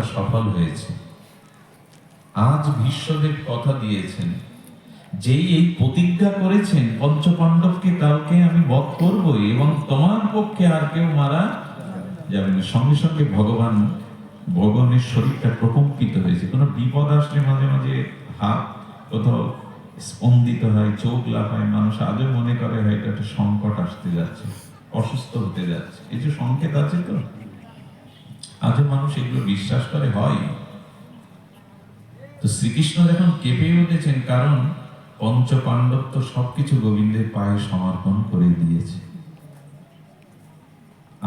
প্রতিজ্ঞাটা সফল হয়েছে। আজ বিশ্বদেব কথা দিয়েছেন, যেই এই প্রতিজ্ঞা করেছেন, পঞ্চপাণ্ডবকে কালকে আমি বধ করব এবং তোমার পক্ষে আর কেউ মারা যাবে সঙ্গে সঙ্গে ভগবান, ভগবানের শরীরটা প্রকম্পিত হয়েছে। কোনো বিপদ আসলে মাঝে মাঝে হাত কোথাও স্পন্দিত হয়, চোখ লাফায়, মানুষ আজও মনে করে হয়তো একটা সংকট আসতে যাচ্ছে, অসুস্থ হতে যাচ্ছে। এই যে সংকেত আছে তো? আজও মানুষ এগুলো বিশ্বাস করে, হয়। তো শ্রীকৃষ্ণ যখন কেঁপে উঠেছেন, কারণ পঞ্চ পাণ্ডব তো সবকিছু গোবিন্দের পায়ে সমর্পণ করে দিয়েছে।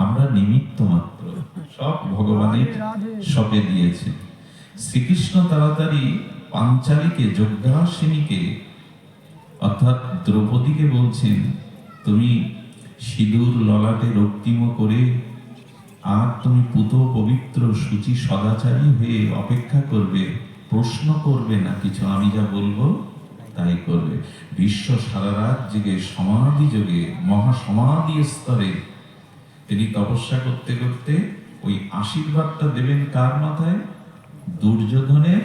আমরা নিমিত্ত মাত্র, সব ভগবানের সপে দিয়েছে। শ্রীকৃষ্ণ তাড়াতাড়ি পাঞ্চালীকে, যজ্ঞাসিনীকে, অর্থাৎ দ্রৌপদীকে বলছেন, তুমি সিঁদুর, ললাটে রক্তিম করে আর তুমি পুত পবিত্র সূচি সদাচারী হয়ে অপেক্ষা করবে, প্রশ্ন করবে না কিছু, আমি যা বলব তাই করবে। বিশ্ব সারা রাত জেগে সমাধি যোগে মহাসমাধি স্তরে। তিনি তপস্যা করতে করতে ওই আশীর্বাদটা দেবেন কার মাথায়? দুর্যোধনের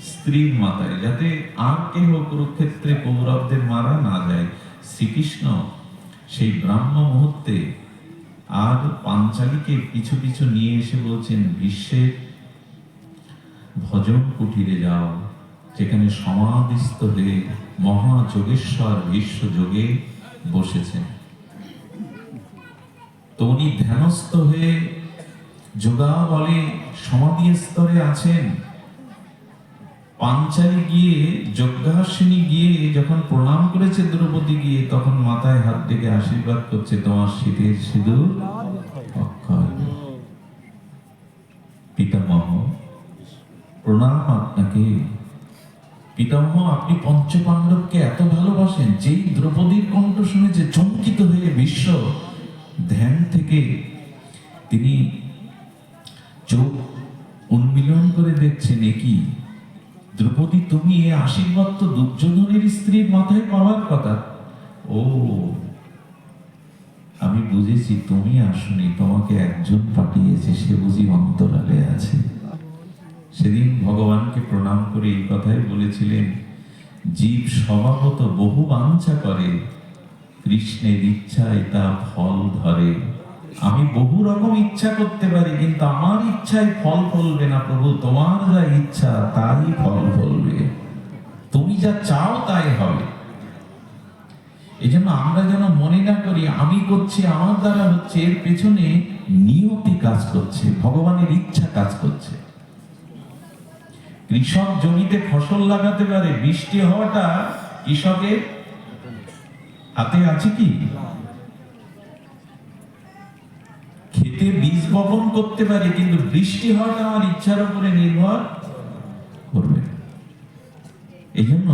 স্ত্রীর মাথায়, যাতে আর কেহ কুরুক্ষেত্রে কৌরবদের মারা না যায়। শ্রীকৃষ্ণ সেই ব্রাহ্ম মুহূর্তে আর পাঞ্চালীকে পিছু পিছু নিয়ে এসে বলছেন বিশ্বের ভজন কুটিরে যাও, যেখানে সমাধিস্থ হয়ে মহাযোগেশ্বর বিশ্ব যোগে বসেছেন তো উনি ধ্যানস্থ হয়ে যোগা বলে সমাধি স্তরে আছেন। পাঞ্চালি গিয়ে, যজ্ঞাসিনী গিয়ে যখন প্রণাম করেছে দ্রৌপদী গিয়ে, তখন মাথায় হাত ডেকে আশীর্বাদ করছে, তোমার শীতের সিঁদুর পিতামহ, প্রণাম আপনাকে। পিতামহ, আপনি পঞ্চপাণ্ডবকে এত ভালোবাসেন, যেই দ্রৌপদীর কণ্ঠ শুনেছে চমকিত হয়ে বিশ্ব ধ্যান থেকে তিনি চোখ উন্মিলন করে দেখছেন একই দ্রৌপদী তুমি এ আশীর্বাদ তো দুর্যোধনের স্ত্রীর মাথায় পাওয়ার কথা। ও, আমি বুঝেছি তুমি আসনি, তোমাকে একজন পাঠিয়েছে, সে বুঝি অন্তরালে আছে। সেদিন ভগবানকে প্রণাম করে এই কথাই বলেছিলেন, জীব স্বভাবত বহু বাঞ্ছা করে, কৃষ্ণের ইচ্ছায় তা ফল ধরে। আমি বহু রকম ইচ্ছা করতে পারি, কিন্তু আমার ইচ্ছায় ফল ফলবে না প্রভু, তোমার যা ইচ্ছা তাই ফল ফলবে। তুমি যা চাও তাই হবে। এই জন্য আমরা যেন মনে না করি, আমি করছি, আমার দ্বারা হচ্ছে, এর পেছনে নিয়তি কাজ করছে, ভগবানের ইচ্ছা কাজ করছে। কৃষক জমিতে ফসল লাগাতে পারে, বৃষ্টি হওয়াটা কৃষকের হাতে আছে কি? বপন করতে পারে, কিন্তু বৃষ্টি হওয়াটা আমার ইচ্ছার উপরে নির্ভর করবে। এই জন্য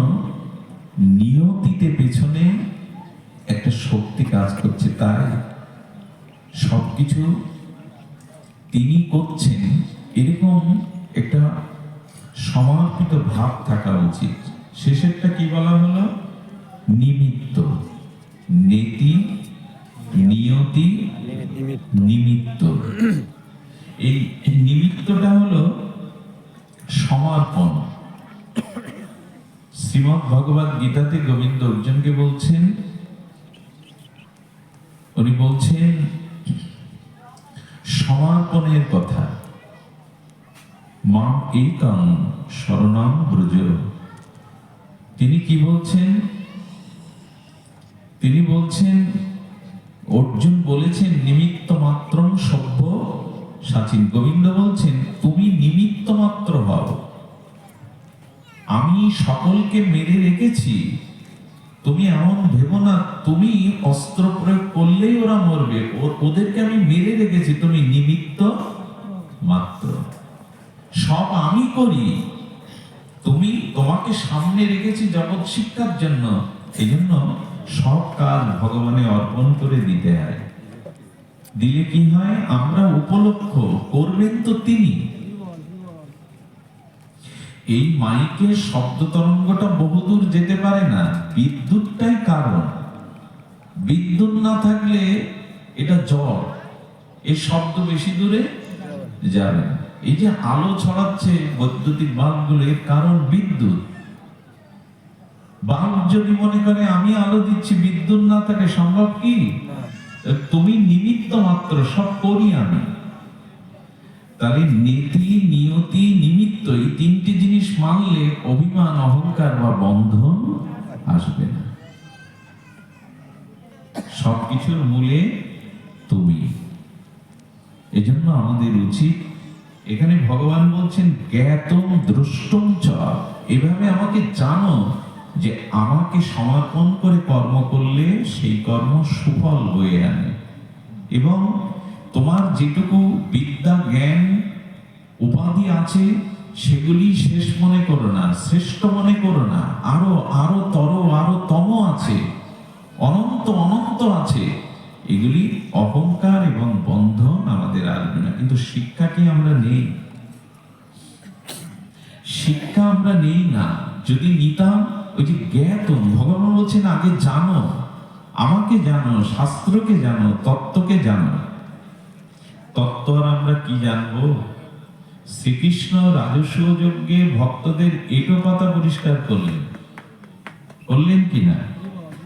নিয়তিতে পেছনে একটা শক্তি কাজ করছে, তাই সবকিছু তিনি করছেন, এরকম একটা সমর্পিত ভাব থাকা উচিত। শেষেরটা কি বলা হলো? নিমিত্ত। নীতি, নিয়তি নিমিত্ত। এই নিমিত্তটা হলো সমর্পণ। শ্রীমদ ভগবত গীতাতে গোবিন্দ অর্জুনকে বলছেন, উনি বলছেন, সমর্পণের কথা। মা একং শরণাম ব্রজ। তিনি কি বলছেন? তিনি বলছেন অর্জুন বলেছেন নিমিত্ত মাত্র সভ্য। সাচিন গোবিন্দ বলছেন, তুমি নিমিত্ত মাত্র হও। আমি সকলকে মেরে রেখেছি। তুমি এমন ভেবো না, তুমি অস্ত্র প্রয়োগ করলেই ওরা মরবে। ওদেরকে আমি মেরে রেখেছি, তুমি নিমিত্ত মাত্র সব আমি করি। তুমি তোমাকে সামনে রেখেছি জগৎ শিক্ষার জন্য। এই জন্য সব কাজ ভগবানে অর্পণ করে দিতে হয়। দিলে কি হয়? আমরা উপলক্ষ করবেন তো তিনি। এই মাইকের শব্দ তরঙ্গটা বহুদূর যেতে পারে না। বিদ্যুৎটাই কারণ। বিদ্যুৎ না থাকলে এটা জড় এই শব্দ বেশি দূরে যাবে এই যে আলো ছড়াচ্ছে বৈদ্যুতিক বাল্বগুলো, এর কারণ বিদ্যুৎ। বাল্ব যদি মনে করে আমি আলো দিচ্ছি বিদ্যুৎ না থাকে সম্ভব কি? তুমি নিমিত্ত মাত্র সব করি আমি। তাহলে নীতি নিয়তি নিমিত্ত এই তিনটি জিনিস মানলে অভিমান অহংকার বা বন্ধন আসবে না। সবকিছুর মূলে তুমি। এজন্য আমাদের উচিত এখানে ভগবান বলছেন জ্ঞাতম দ্রষ্টম চ। এভাবে আমাকে জানো যে আমাকে সমর্পণ করে কর্ম করলে সেই কর্ম সুফল বয়ে আনে। এবং তোমার যেটুকু বিদ্যা, জ্ঞান, উপাধি আছে, সেগুলি শেষ মনে করো না, শ্রেষ্ঠ মনে করো না। আরও আরও তর, আরও তম আছে, অনন্ত অনন্ত আছে। এগুলি অহংকার এবং বন্ধন আমাদের আসবে না। কিন্তু শিক্ষা কি আমরা নেই? শিক্ষা আমরা নেই না। যদি নিতাম ওই যে জ্ঞাত ভগবান বলছেন, আগে জানো, আমাকে জানো, শাস্ত্রকে জানো, তত্ত্বকে জানো। তত্ত্ব আর আমরা কি জানব? শ্রীকৃষ্ণ রাজস্ব যজ্ঞে ভক্তদের এটো পাতা পরিষ্কার করলেন। করলেন কিনা?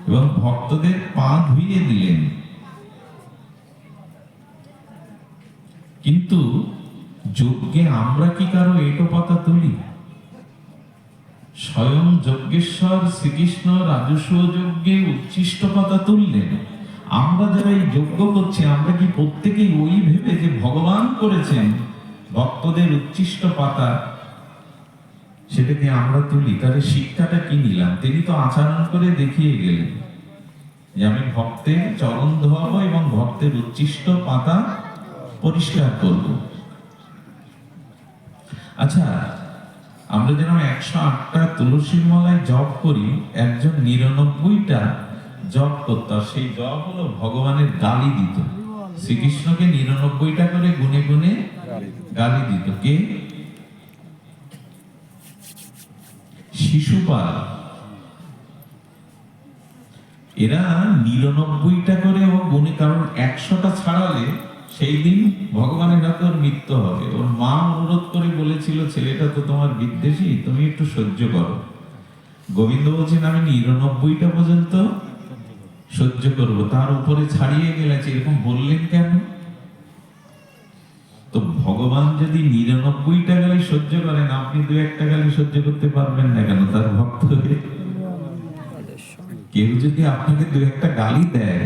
এবং ভক্তদের পা ধুইয়ে দিলেন। কিন্তু যজ্ঞে আমরা কি কারও এটো পাতা তুলি? স্বয়ং যজ্ঞেশ্বর শ্রীকৃষ্ণ রাজস্ব যজ্ঞে উচ্ছিষ্ট পাতা তুললেন। আমরা যারা এই যজ্ঞ করছি, আমরা কি প্রত্যেকেই ওই ভেবে যে ভগবান করেছেন ভক্তদের উচ্ছিষ্ট পাতা সেটাকে আমরা তুলি। তাহলে শিক্ষাটা কি নিলাম? তিনি তো আচরণ করে দেখিয়ে গেলেন যে আমি ভক্তের চরণ ধোয়াবো এবং ভক্তের উচ্ছিষ্ট পাতা পরিষ্কার করব। আচ্ছা আমরা যেরকম একশো আটটা তুলসীর মালায় জপ করি, একজন নিরানব্বইটা জপ করত সেই জপ হলো ভগবানের গালি দিত। শ্রীকৃষ্ণকে নিরানব্বইটা করে গুনে গুনে গালি দিত। কে? শিশুপাল। এরা নিরানব্বইটা করে ও গুনে, কারণ একশোটা ছাড়ালে সেই দিন ভগবানের হাতে ওর মৃত্যু হবে। ওর মা অনুরোধ করে বলেছিল, ছেলেটা তো তোমার বিদ্বেষী, তুমি একটু সহ্য করো। গোবিন্দ বলছেন আমি নিরানব্বইটা পর্যন্ত সহ্য করব। তার উপরে ছাড়িয়ে গেলেছে এরকম বললেন কেন? তো ভগবান যদি নিরানব্বইটা গালি সহ্য করেন, আপনি দু একটা গালি সহ্য করতে পারবেন না কেন তার ভক্ত কেউ যদি আপনাকে দু একটা গালি দেয়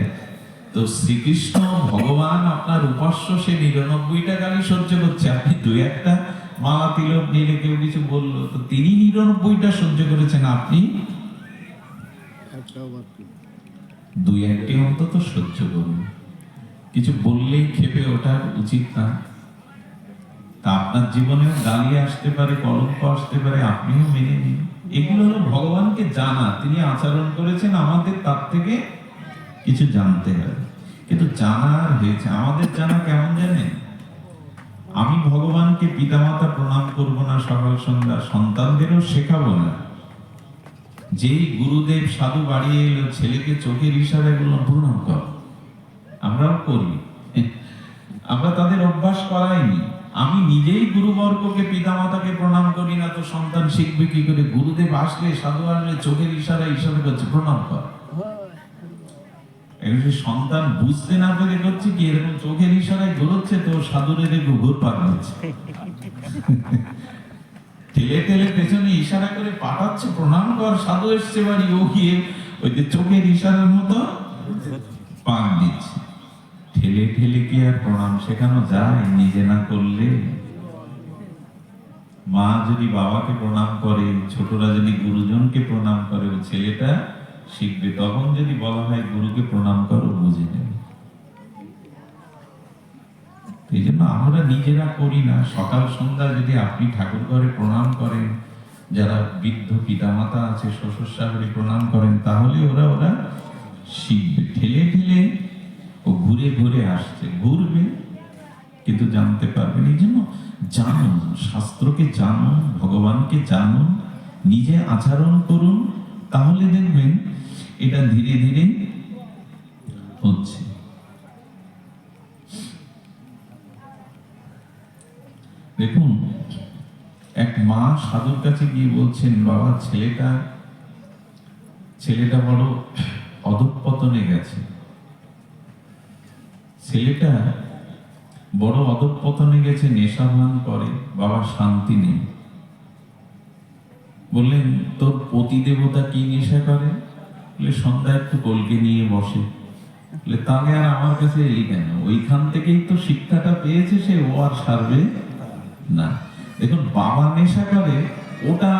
তো শ্রীকৃষ্ণ, ভগবান, আপনার উপাস্য, সে নিরানব্বইটা গালি সহ্য করছে। আপনি দু একটা মালা তিলক নিলে কেউ কিছু বলল, তো তিনি নিরানব্বইটা সহ্য করেছেন। আপনি দুই একটি অন্তত সহ্য করুন। কিছু বললেই খেপে ওঠার উচিত না। তা আপনার জীবনেও গালি আসতে পারে, কলঙ্ক আসতে পারে, আপনিও মেনে নিন। এগুলো হলো ভগবানকে জানা। তিনি আচরণ করেছেন আমাদের তার থেকে কিছু জানতে হবে। কিন্তু জানার হয়েছে, আমাদের জানা কেমন জানেন আমি ভগবানকে পিতামাতা প্রণাম করব না, সকাল সন্ধ্যা সন্তানদেরও শেখাবো না। যেই গুরুদেব সাধু বাড়িয়ে এলো, ছেলেকে চোখের ইশারায় বললাম প্রণাম কর, আমরাও করি। আমরা তাদের অভ্যাস করাইনি। আমি নিজেই গুরুবর্গকে, পিতামাতাকে প্রণাম করি না, তো সন্তান শিখবে কি করে? গুরুদেব আসলে, সাধু আসলে চোখের ইশারা ইশারা করছে প্রণাম কর। সে সন্তান বুঝতে না পেরে করছে কি? এরকম চোখের ইশারায় তো দেখে ঠেলে ঠেলে পেছনে ইশারা করে পাঠাচ্ছে, প্রণাম কর, সাধু এসছে বাড়ি, ও গিয়ে ওই যে চোখের ইশারার মতো পান দিচ্ছে। ঠেলে ঠেলে কি আর প্রণাম? শেখানো যায়, নিজে না করলে। মা যদি বাবাকে প্রণাম করে, ছোটরা যদি গুরুজনকে প্রণাম করে ছেলেটা শিখবে, তখন যদি বলা হয় গুরুকে প্রণাম করো, বুঝে নেবে। এই জন্য আমরা নিজেরা করি না। সকাল, সন্ধ্যা যদি আপনি ঠাকুর ঘরে প্রণাম করেন, যারা বৃদ্ধ পিতামাতা আছে, শ্বশুর শাশুড়ি প্রণাম করেন, তাহলে ওরা ওরা শিখবে। ঠেলে ঠেলে ও ঘুরে ঘুরে আসছে, ঘুরবে, কিন্তু জানতে পারবেন এই জন্য জানুন, শাস্ত্রকে জানুন, ভগবানকে জানুন, নিজে আচরণ করুন, তাহলে দেখবেন এটা ধীরে ধীরে হচ্ছে। দেখুন, এক মা সাধুর কাছে গিয়ে বলছেন, বাবা, ছেলেটা ছেলেটা বড় অধঃপতনে গেছে। ছেলেটা বড় অধঃপতনে গেছে, নেশা ভান করে বাবা শান্তি নেই। বললেন, তোর পতি দেবতা কি নেশা করে? সন্ধ্যা একটু কলকে নিয়ে বসে। তাহলে আর আমার কাছে এলি কেন? ওইখান থেকেই তো শিক্ষাটা পেয়েছে সে, ও আর সারবে না। দেখুন, বাবা নেশা করে, ওটা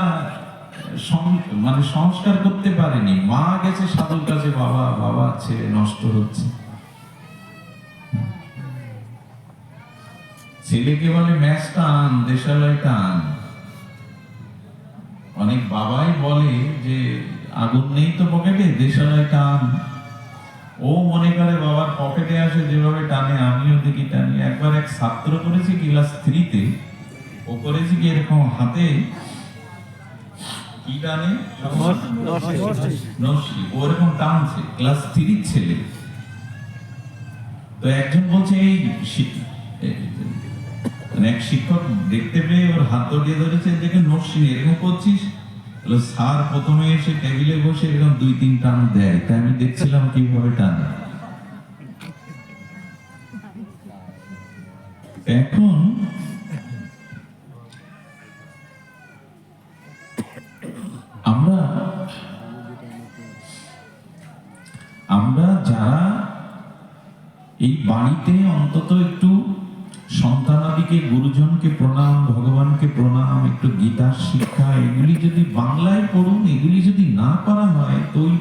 মানে সংস্কার করতে পারেনি। মা গেছে সাধুর কাছে, বাবা বাবা ছেলে নষ্ট হচ্ছে। ছেলেকে বলে ম্যাচটা আন দেশালয়টা আন অনেক বাবাই বলে যে আগুন নেই তো পকেটে দেশালয়টা আন ও মনে করে বাবার পকেটে আসে যেভাবে টানে, আমিও দেখি টানি। একবার এক ছাত্র করেছে ক্লাস থ্রিতে ও করেছে কি এরকম হাতে? কি টানে? ও এরকম টানছে ক্লাস থ্রির ছেলে। তো একজন বলছে, এই মানে এক শিক্ষক দেখতে পেয়ে ওর হাত জড়িয়ে ধরেছে, দেখে নস্যি এরকম করছিস? বলল, স্যার প্রথমে এসে টেবিলে বসে এরকম দুই তিন টান দেয়। তাই আমি দেখছিলাম কীভাবে টানে। এখন আমরা আমরা যারা এই বাড়িতে অন্তত একটু সন্তানাদিকে গুরুজনকে প্রণাম, ভগবানকে প্রণাম, একটু গীতার শিক্ষা, এগুলি যদি বাংলায় পড়ুন, এগুলি যদি না করা হয়, তো ওই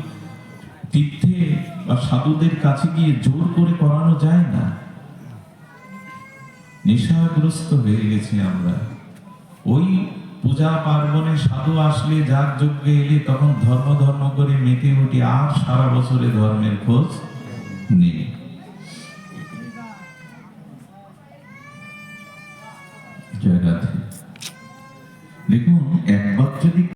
তীর্থে বা সাধুদের কাছে গিয়ে জোর করে করানো যায় না। নেশাগ্রস্ত হয়ে গেছি আমরা। ওই পূজা পার্বণে সাধু আসলে যার যজ্ঞে এলে তখন ধর্ম ধর্ম করে মেতে উঠি, আর সারা বছরে ধর্মের খোঁজ নেই।